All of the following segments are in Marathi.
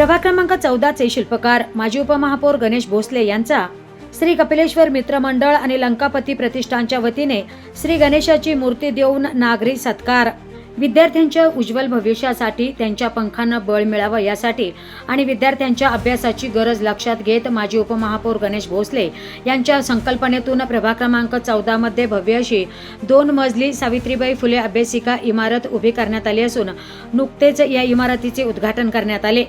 प्रभाग क्रमांक चौदाचे शिल्पकार माजी उपमहापौर गणेश भोसले यांचा श्री कपिलेश्वर मित्र मंडळ आणि लंकापती प्रतिष्ठानच्या वतीने श्री गणेशाची मूर्ती देऊन नागरी सत्कार. विद्यार्थ्यांच्या उज्ज्वल भविष्यासाठी त्यांच्या पंखांना बळ मिळावं यासाठी आणि विद्यार्थ्यांच्या अभ्यासाची गरज लक्षात घेत माजी उपमहापौर गणेश भोसले यांच्या संकल्पनेतून प्रभाग क्रमांक चौदामध्ये भव्य अशी दोन मजली सावित्रीबाई फुले अभ्यासिका इमारत उभी करण्यात आली असून नुकतेच या इमारतीचे उद्घाटन करण्यात आले.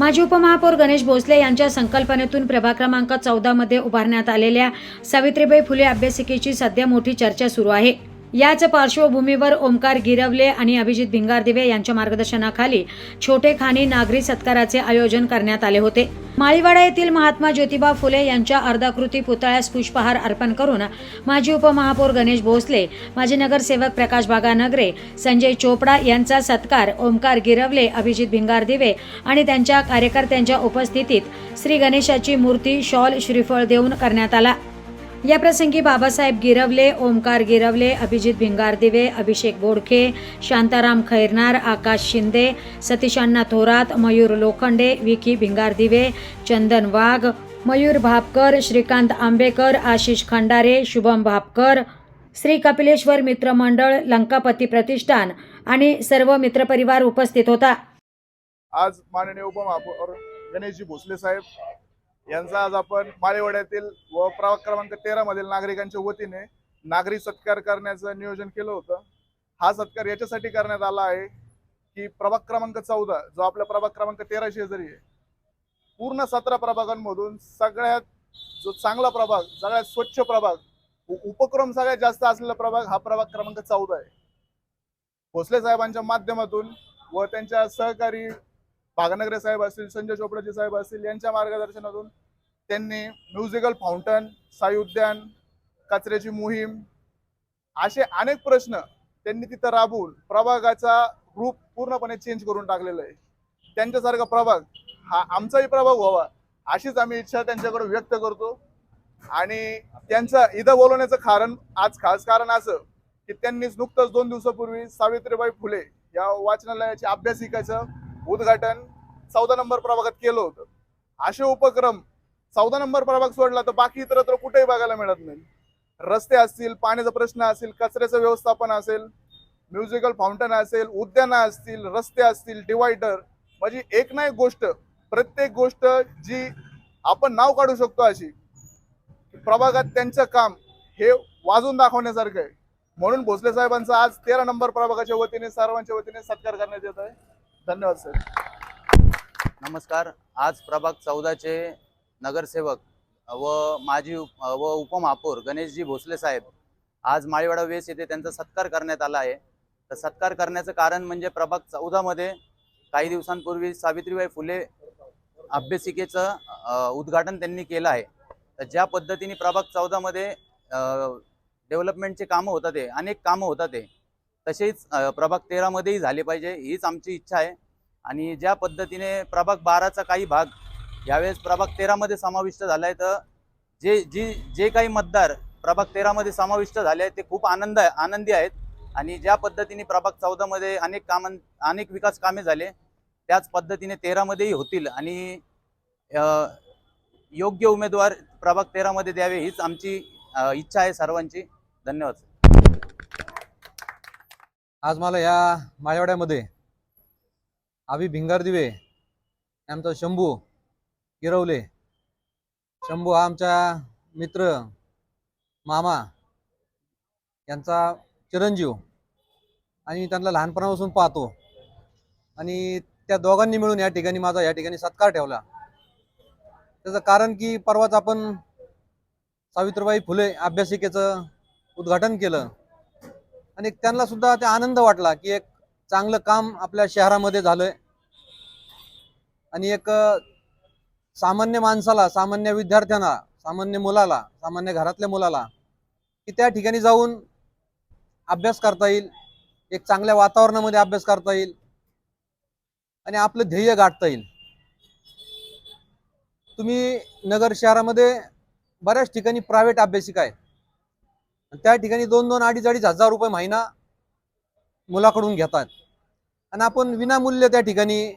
माजी उपमहापौर गणेश भोसले यांच्या संकल्पनेतून प्रभाग क्रमांक चौदामध्ये उभारण्यात आलेल्या सावित्रीबाई फुले अभ्यासिकेची सध्या मोठी चर्चा सुरू आहे. याच पार्श्वभूमीवर ओमकार गिरवले आणि अभिजित भिंगारदिवे यांच्या मार्गदर्शनाखाली छोटे खानी नागरी सत्काराचे आयोजन करण्यात आले होते. माळीवाडा येथील महात्मा ज्योतिबा फुले यांच्या अर्धाकृती पुतळ्यास पुष्पहार अर्पण करून माजी उपमहापौर गणेश भोसले माजी नगरसेवक प्रकाश बागानगरे संजय चोपडा यांचा सत्कार ओमकार गिरवले अभिजित भिंगारदिवे आणि त्यांच्या कार्यकर्त्यांच्या उपस्थितीत श्री गणेशाची मूर्ती शॉल श्रीफळ देऊन करण्यात आला. या प्रसंगी बाबासाहेब गिरवले ओमकार गिरवले अभिजित भिंगारदिवे अभिषेक बोडखे शांताराम खैरनार आकाश शिंदे सतीशांना थोरात मयूर लोखंडे विकी भिंगारदिवे चंदन वाघ मयूर भापकर श्रीकांत आंबेकर आशिष खंडारे शुभम भापकर श्री कपिलेश्वर मित्रमंडळ लंकापती प्रतिष्ठान आणि सर्व मित्रपरिवार उपस्थित होता. आज माननीय उपमहापौर गणेशजी भोसले साहेब यांचा आज आपण माळेवाड्यातील व प्रभाग क्रमांक तेरा मधील नागरिकांच्या वतीने नागरी सत्कार करण्याचं नियोजन केलं होतं. हा सत्कार याच्यासाठी करण्यात आला आहे की प्रभाग क्रमांक चौदा जो आपला प्रभाग क्रमांक तेरा शेजारी आहे पूर्ण सतरा प्रभागांमधून सगळ्यात जो चांगला प्रभाग सगळ्यात स्वच्छ प्रभाग उपक्रम सगळ्यात जास्त असलेला प्रभाग हा प्रभाग क्रमांक चौदा आहे. भोसले साहेबांच्या माध्यमातून व त्यांच्या सहकारी भागनगरे साहेब असतील संजय चोपडाजी साहेब असतील यांच्या मार्गदर्शनातून त्यांनी म्युझिकल फाउंटन साई उद्यान कचऱ्याची मोहीम असे अनेक प्रश्न त्यांनी तिथं राबवून प्रभागाचा रूप पूर्णपणे चेंज करून टाकलेला आहे. त्यांच्यासारखा प्रभाग हा आमचाही प्रभाग व्हावा अशीच आम्ही इच्छा त्यांच्याकडे व्यक्त करतो. आणि त्यांचं इथं बोलवण्याचं कारण आज खास कारण असं की त्यांनीच नुकतंच दोन दिवसापूर्वी सावित्रीबाई फुले या वाचनालयाच्या अभ्यासिकाचं उद्घाटन चौदा नंबर प्रभागात केलं होतं. असे उपक्रम चौदा नंबर प्रभाग सोडला तर बाकी इतरत्र कुठेही बघायला मिळत नाही. रस्ते असतील पाण्याचा प्रश्न असेल कचऱ्याचं व्यवस्थापन असेल म्युझिकल फाउंटन असेल उद्यानं असतील रस्ते असतील डिवायडर म्हणजे एक ना एक गोष्ट प्रत्येक गोष्ट जी आपण नाव काढू शकतो अशी प्रभागात त्यांचं काम हे वाजून दाखवण्यासारखं आहे. म्हणून भोसले साहेबांचा आज तेरा नंबर प्रभागाच्या वतीने सर्वांच्या वतीने सत्कार करण्यात येत आहे. धन्यवाद सर. नमस्कार. आज प्रभाग चौदाचे नगरसेवक व माजी उप- व उपमहापौर गणेशजी भोसले साहेब आज माळीवाडा वेस येथे त्यांचा सत्कार करण्यात आला आहे. तर सत्कार करण्याचं कारण म्हणजे प्रभाग चौदामध्ये काही दिवसांपूर्वी सावित्रीबाई फुले अभ्यासिकेचं उद्घाटन त्यांनी केलं आहे. तर ज्या पद्धतीने प्रभाग चौदामध्ये डेव्हलपमेंटचे कामं होतात ते अनेक कामं होतात ते तसेच प्रभाग तेरामध्येही झाले पाहिजे हीच आमची इच्छा आहे. आणि ज्या पद्धतीने प्रभाग बाराचा काही भाग यावेळेस प्रभाग तेरामध्ये समाविष्ट झाला आहे तर जे जी जे काही मतदार प्रभाग तेरामध्ये समाविष्ट झाले आहेत ते खूप आनंद आहे आनंदी आहेत. आणि ज्या पद्धतीने प्रभाग चौदामध्ये अनेक कामां अनेक विकास कामे झाले त्याच पद्धतीने तेरामध्येही होतील. आणि योग्य उमेदवार प्रभाग तेरामध्ये द्यावे हीच आमची इच्छा आहे सर्वांची. धन्यवाद आज मला या माळेवाड्यामध्ये आभी भिंगारदिवे आमचा शंभू गिरवले. शंभू हा आमचा मित्र मामा यांचा चिरंजीव आणि त्यांना लहानपणापासून पाहतो. आणि त्या दोघांनी मिळून या ठिकाणी माझा या ठिकाणी सत्कार ठेवला. त्याचं कारण की परवाच आपण सावित्रीबाई फुले अभ्यासिकेचं उद्घाटन केलं. आणि त्यांना सुद्धा ते आनंद वाटला की एक चांगलं काम आपल्या शहरामध्ये झालंय. आणि एक सामान्य माणसाला सामान्य विद्यार्थ्यांना सामान्य मुलाला सामान्य घरातल्या मुलाला की त्या ठिकाणी जाऊन अभ्यास करता येईल एक चांगल्या वातावरणामध्ये अभ्यास करता येईल आणि आपलं ध्येय गाठता येईल. तुम्ही नगर शहरामध्ये बऱ्याच ठिकाणी प्रायव्हेट अभ्यासिका आहे त्या ठिकाणी दोन दोन अडीच अडीच हजार रुपये महिना मुलाकडून घेतात. आणि आपण विनामूल्य त्या ठिकाणी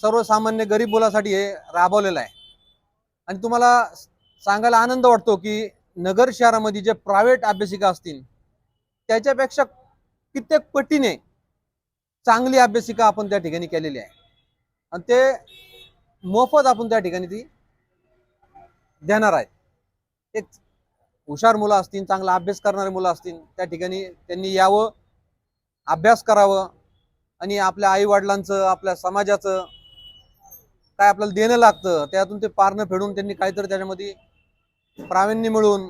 सर्वसामान्य गरीब मुलासाठी हे राबवलेलं आहे. आणि तुम्हाला सांगायला आनंद वाटतो की नगर शहरामध्ये जे प्रायव्हेट अभ्यासिका असतील त्याच्यापेक्षा कित्येक पटीने चांगली अभ्यासिका आपण त्या ठिकाणी केलेली आहे. आणि ते मोफत आपण त्या ठिकाणी ती देणार आहेत. एक हुशार मुलं असतील चांगला अभ्यास करणारे मुलं असतील त्या ठिकाणी त्यांनी यावं अभ्यास करावं आणि आपल्या आईवडिलांचं आपल्या समाजाचं काय आपल्याला देणं लागतं त्यातून ते पारणं फेडून त्यांनी काहीतरी त्याच्यामध्ये प्रावीण्य मिळवून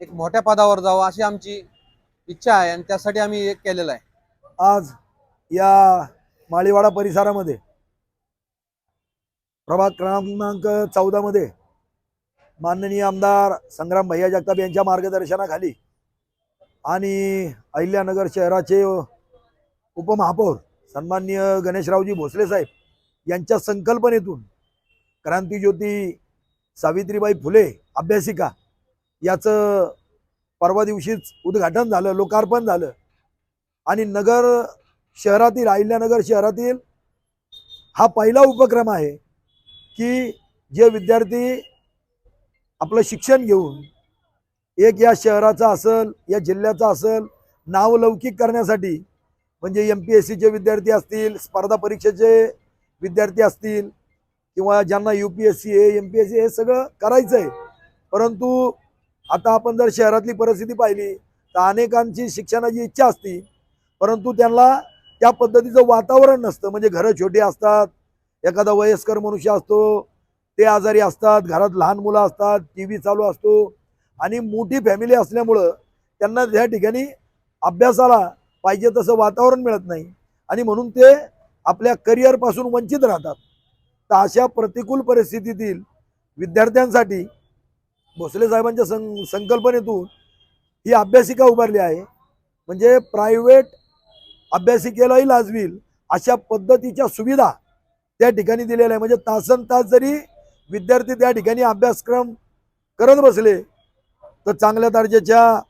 एक मोठ्या पदावर जावं अशी आमची इच्छा आहे आणि त्यासाठी आम्ही एक केलेलं आहे. आज या माळीवाडा परिसरामध्ये प्रभाग क्रमांक चौदामध्ये माननीय आमदार संग्राम भैया जगताप यांच्या मार्गदर्शनाखाली आणि अहिल्यानगर शहराचे उपमहापौर सन्माननीय गणेशरावजी भोसले साहेब यांच्या संकल्पनेतून क्रांतीज्योती सावित्रीबाई फुले अभ्यासिका याचं परवा दिवशीच उद्घाटन झालं लोकार्पण झालं. आणि नगर शहरातील अहिल्यानगर शहरातील हा पहिला उपक्रम आहे की जे विद्यार्थी आपलं शिक्षण घेऊन एक या शहराचा असेल या जिल्ह्याचा असेल नावलौकिक करण्यासाठी म्हणजे एम पी एस सीचे विद्यार्थी असतील स्पर्धा परीक्षेचे विद्यार्थी असतील किंवा ज्यांना यू पी एस सी हे एम पी एस सी हे सगळं करायचं आहे परंतु आता आपण जर शहरातली परिस्थिती पाहिली तर अनेकांची शिक्षणाची इच्छा असती परंतु त्यांना त्या पद्धतीचं वातावरण नसतं. म्हणजे घरं छोटी असतात एखादा वयस्कर मनुष्य असतो ते आजारी असतात घरात लहान मुलं असतात टी व्ही चालू असतो आणि मोठी फॅमिली असल्यामुळं त्यांना त्या ठिकाणी अभ्यासाला पाहिजे तसं वातावरण मिळत नाही. आणि म्हणून ते आपल्या करिअरपासून वंचित राहतात. तर अशा प्रतिकूल परिस्थितीतील विद्यार्थ्यांसाठी भोसले साहेबांच्या सं संकल्पनेतून ही अभ्यासिका उभारली आहे. म्हणजे प्रायव्हेट अभ्यासिकेलाही लाजवील अशा पद्धतीच्या सुविधा त्या ठिकाणी दिलेल्या आहे म्हणजे तासन तास जरी विद्यार्थी त्या ठिकाणी अभ्यासक्रम करत बसले. तर चांगल्या दर्जाच्या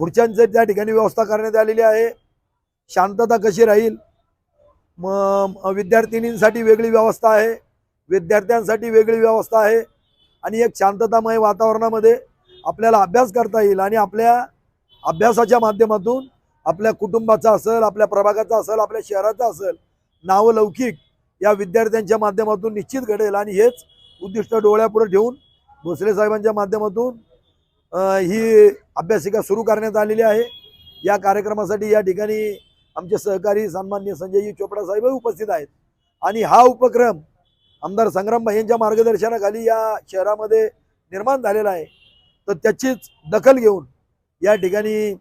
खुर्च्यांचे त्या ठिकाणी व्यवस्था करण्यात आलेली आहे. शांतता कशी राहील? मग विद्यार्थिनींसाठी वेगळी व्यवस्था आहे. विद्यार्थ्यांसाठी वेगळी व्यवस्था आहे. आणि एक शांततामय वातावरणामध्ये आपल्याला अभ्यास करता येईल आणि आपल्या अभ्यासाच्या माध्यमातून आपल्या कुटुंबाचा असेल आपल्या प्रभागाचा असेल आपल्या शहराचा असेल नावलौकिक या विद्यार्थ्यांच्या माध्यमातून निश्चित घडेल. आणि हेच उद्दिष्ट डोळ्यापुढे ठेवून भोसले साहेबांच्या माध्यमातून ही अभ्यासिका सुरू करण्यात आलेली आहे. या कार्यक्रमासाठी या ठिकाणी आमचे सहकारी सन्मान्य संजयजी चोपडा साहेबही उपस्थित आहेत. आणि हा उपक्रम आमदार संग्रामभाई यांच्या मार्गदर्शनाखाली या शहरामध्ये निर्माण झालेला आहे. तर त्याचीच दखल घेऊन या ठिकाणी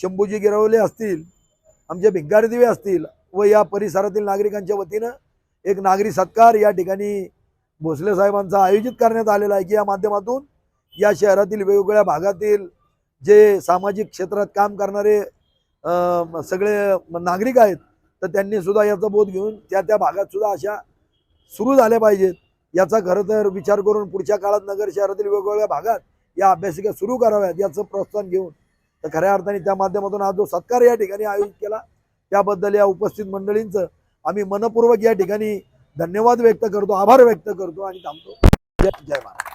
शंभूजी गिरवले असतील आमचे भिंगारदिवे असतील व या परिसरातील नागरिकांच्या वतीनं एक नागरी सत्कार या ठिकाणी भोसले साहेबांचा आयोजित करण्यात आलेला आहे की या माध्यमातून या शहरातील वेगवेगळ्या भागातील जे सामाजिक क्षेत्रात काम करणारे सगळे नागरिक आहेत तर त्यांनी सुद्धा याचा बोध घेऊन त्या त्या भागात सुद्धा अशा सुरू झाल्या पाहिजेत. याचा खरं तर विचार करून पुढच्या काळात नगर शहरातील वेगवेगळ्या भागात या अभ्यासिका सुरू कराव्यात याचं प्रोत्साहन घेऊन. तर खऱ्या अर्थाने त्या माध्यमातून आज जो सत्कार या ठिकाणी आयोजित केला त्याबद्दल या उपस्थित मंडळींचं आम्ही मनपूर्वक या ठिकाणी धन्यवाद व्यक्त करतो आभार व्यक्त करतो आणि थांबतो. जय जय महाराज.